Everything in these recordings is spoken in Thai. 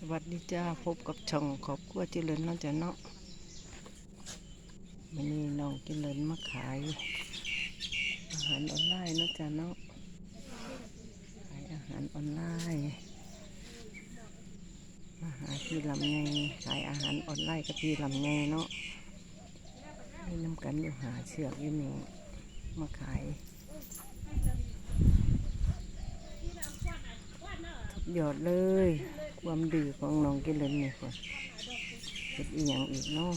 สวัสดีจ้าพบกับช่องขอบครัวเจริญเนาะจ้ะเนาะมันนี้น้องเจริญมาขาย อาหารออนไลน์เนาะจ้ะเนาะขายอาหารออนไลน์มาหาพี่ลำไงขายอาหารออนไลน์กับพี่ลำไงเนาะมีน้ำกันอยู่หาเชือกอยู่นี่มาขายยอดเลย ความดื้อของน้องกิเลนนี่คนเห็ดอีหยังอีกเนาะ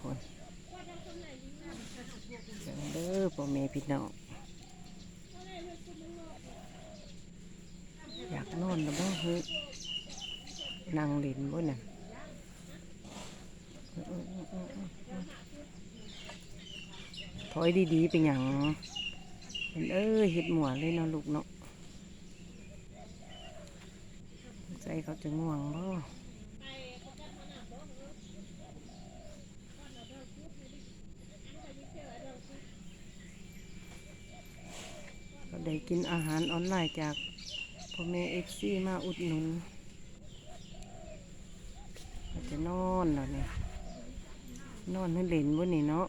คนเสียงเด้อพ่อแม่พี่น้องอยากนอนแล้วบ้างเฮ้ยนั่งเล่นบ่น่ะถอยดีๆเป็นอย่างเห็นเอ้ยเห็ดหมวเลยเนาะลูกเนาะ ใจเขาจะง่วงบ่ก็ได้กินอาหารออนไลน์จากพ่อแม่เอฟซีมาอุดหนุนก็จะนอนแล้วเนี่ยนอนให้เล่นบ่นี่เนาะ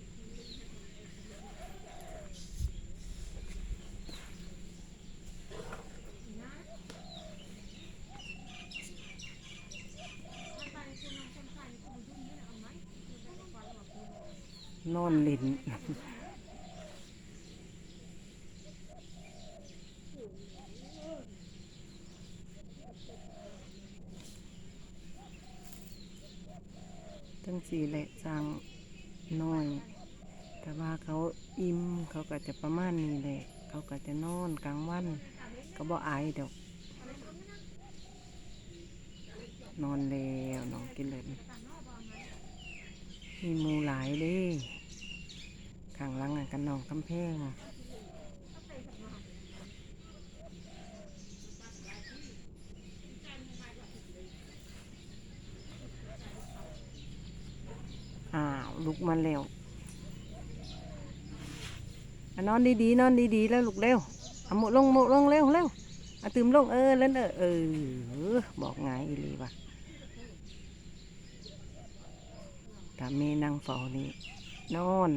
นอนเล่นทั้งสี่แหละจางน้อย แต่ว่าเขาอิ่มเขาก็จะประมาณนี้แหละเขาก็จะนอนกลางวันก็บ่อายดอกนอนแล้วน้องกินเลยมีมูหลายเด้ ข้างหลังอะกันน้องกำแพงอ้าวลุกมาแล้วอนอนดีๆนอนดีๆแล้วลุกเร็วเอาหมดลงหมดลงเร็วเร็วเอาตื่มลงเออเล่นเออเออบอกไงอีลีวะถ้าเมนั่งเฝ้านี่นอน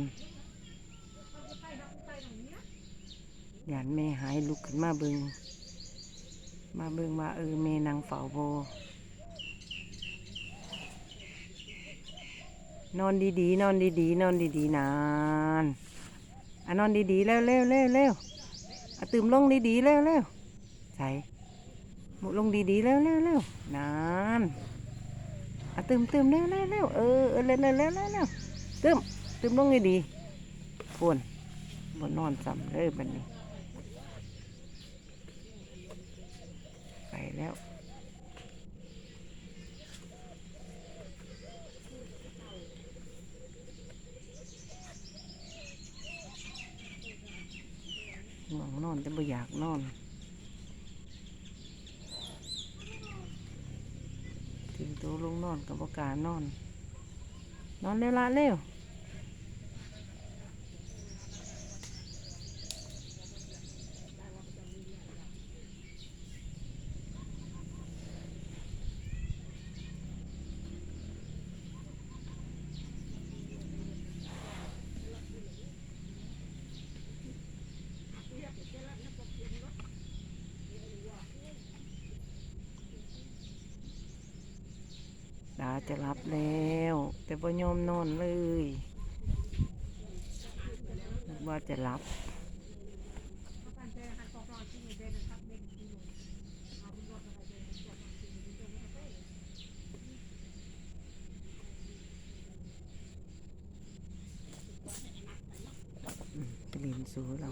หยานแม่หายลุกขึ้นมาเบิงมาเบิงว่าเออแม่นั่งเฝ้าโบนอนดีๆนอนดีๆนอนดีๆนานอะนอนดีๆเร็วเร็วเร็วเร็วอะตื่มลงดีๆเร็วเร็วใส่หมุดลงดีๆเร็วเร็วเร็วนานอะตื่มตื่มเร็วเร็วเร็วเออเออเร็วเร็วเร็วเร็วเตื่มตื่มลงดีๆควรบนนอนซ้ำเลยบัดนี้ ไปแล้วง่วงนอนแต่บ่อยากนอนถึงตัวลงนอนกับบ่กล้านอน นอนเร็วละเร็ว จะรับแล้ว แต่บ่ยอมนอนเลยว่าจะรับอืมกลิ่นสูเรา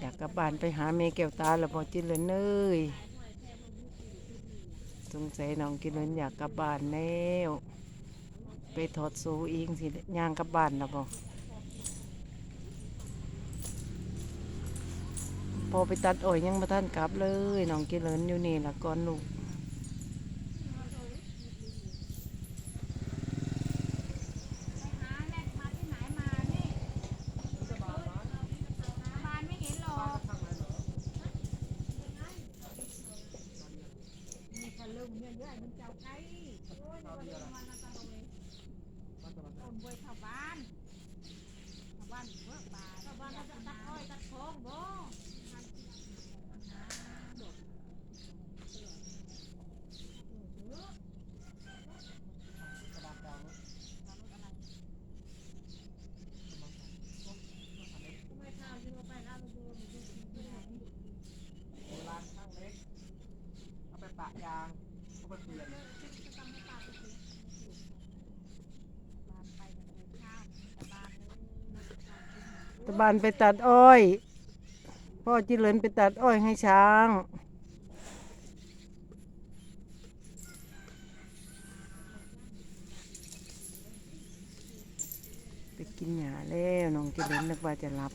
อยากกลับบ้านไปหาเมแก้วตาแล้วพอจินเลนเอ้ย สงสัยน้องกินเลนอยากกลับบ้านแล้วไปถอดโซเองสิย่างกลับบ้านแล้วบอพอไปตัดอ้อยยังมาท่านกลับเลยน้องกินเลนอยู่นี่ละก่อนลูก หาแลกมาที่ไหนมานี่บ้านไม่เห็นหรอก มันเจ้าไก่โอ้ยนี่วันนี้วันละตะลงเลยต้นบวยชาวบ้านชาวบ้านเบิกบานชาวบ้านเขาจะตัดอ้อยตัดโค้งบ่ไม่ข้าวที่เราไปแล้วเราดูมันดูมันดู โบราณช่างเล็ก เอาไปปะยางเอาไปเปลี่ยน ตะ บานไปตัดอ้อย พ่อจิเลินไปตัดอ้อยให้ช้าง ไปกินหญ้าแล้วน้องจิเลินนึกว่าจะรับ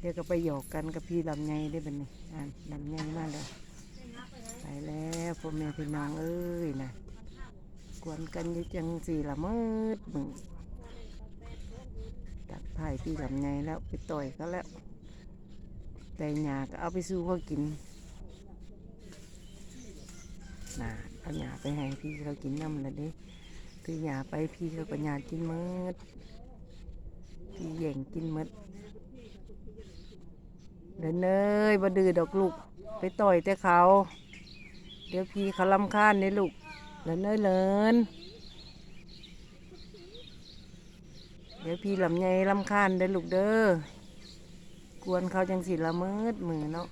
เดี๋ยวก็ไปหยอกกันกับพี่ลำไยได้บันนี้อ่านลำไยมาแล้วไปแล้วพ่อแม่พี่น้องเอ้ยนะกวนกันอยังจังสี่ละมืดมึงตัด ไผ่พี่ลำไยแล้วไปต่อยก็แล้วแต่หยาก็เอาไปสู้เขากินน่ะเอาหยาไปให้พี่เขากินน้ำละเด้ถือหยาไปพี่เขาก็หยากินมืดพี่แย่งกินมืดเดินเนยบ่ดื้อดอกลูก ไปต่อยแต่เขา เดี๋ยวพี่เขาลำคาญเนี่ยลูกเดินเนยเลิน เดี๋ยวพี่ลำไยลำคาญเด้อลูกเด้อกวนเขาจังสิละมืดมือเนาะ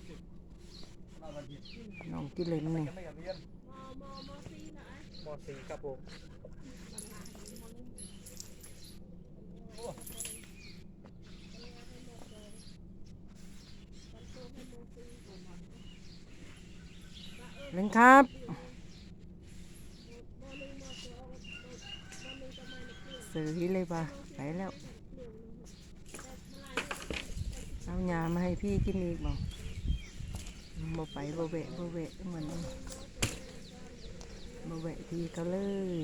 น้องกิเลนนี่จะไม่อยากเรียนมสี่ครับผมเล่นครับ ซื้อเลยป่ะไปแล้วเอายามาให้พี่กินอีกบ่บ่ไปบ่เวะบ่เวะเหมือนบ่เวะพี่เขาเลย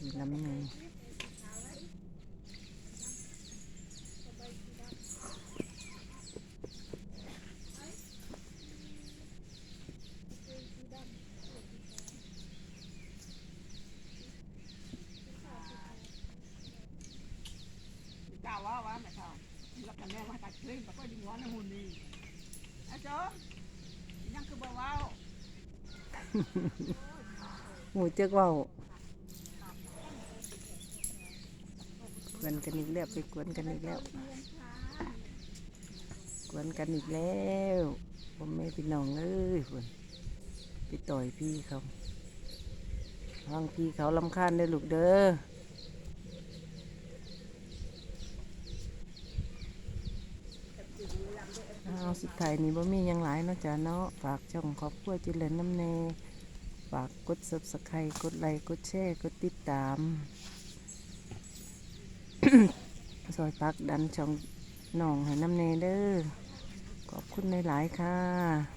อีกลำหนึ่งเจ้าว่าว่าไม่เจ้า แล้วกันแม่ว่าตัดคลิปแล้วก็ยิงหัวในหุ่นดีไอ้เจ้ายังคือบ่ว้าวหมูเจ๊กว่าวกวนกันอีกแล้วไปกวนกันอีกแล้วกวนกันอีกแล้วผมไม่พี่น้องเอ้ยคนไปต่อยพี่เขาห้องพี่เขาลำคาญเด้ลูกเด้อ เอาสุดท้ายนี้บ่มียังหลายเนาะจ้ะเนาะฝากช่องขอบครัวเจริญน้ำเนฝากกด subscribe กดไลค์กดแชร์กดติดตามซอยปักดันช่องน้องให้น้ำเนเด้อขอบคุณหลายๆค่ะ